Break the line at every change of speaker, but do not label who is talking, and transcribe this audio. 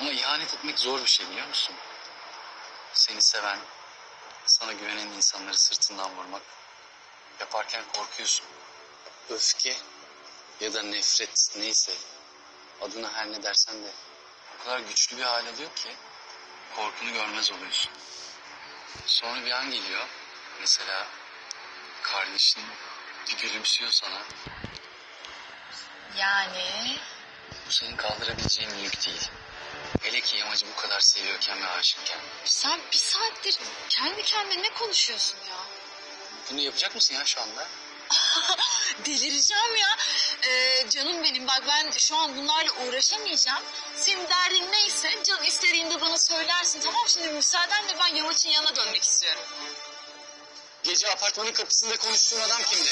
Ama ihanet etmek zor bir şey biliyor musun? Seni seven, sana güvenen insanları sırtından vurmak. Yaparken korkuyorsun. Öfke ya da nefret neyse adına her ne dersen de o kadar güçlü bir hale diyor ki korkunu görmez oluyorsun. Sonra bir an geliyor mesela kardeşin bir gülümsüyor sana.
Yani
Bu senin kaldırabileceğin yük değil. Hele ki yamacı bu kadar seviyorken ve aşıkken.
sen bir saattir kendi kendine ne konuşuyorsun ya?
Bunu yapacak mısın ya şu anda?
Delireceğim ya. Ee, canım benim bak ben şu an bunlarla uğraşamayacağım. Senin derdin neyse can istediğinde bana söylersin. Tamam şimdi müsaadenle ben Yamaç'ın yanına dönmek istiyorum.
Gece apartmanın kapısında konuştuğun adam kimdi?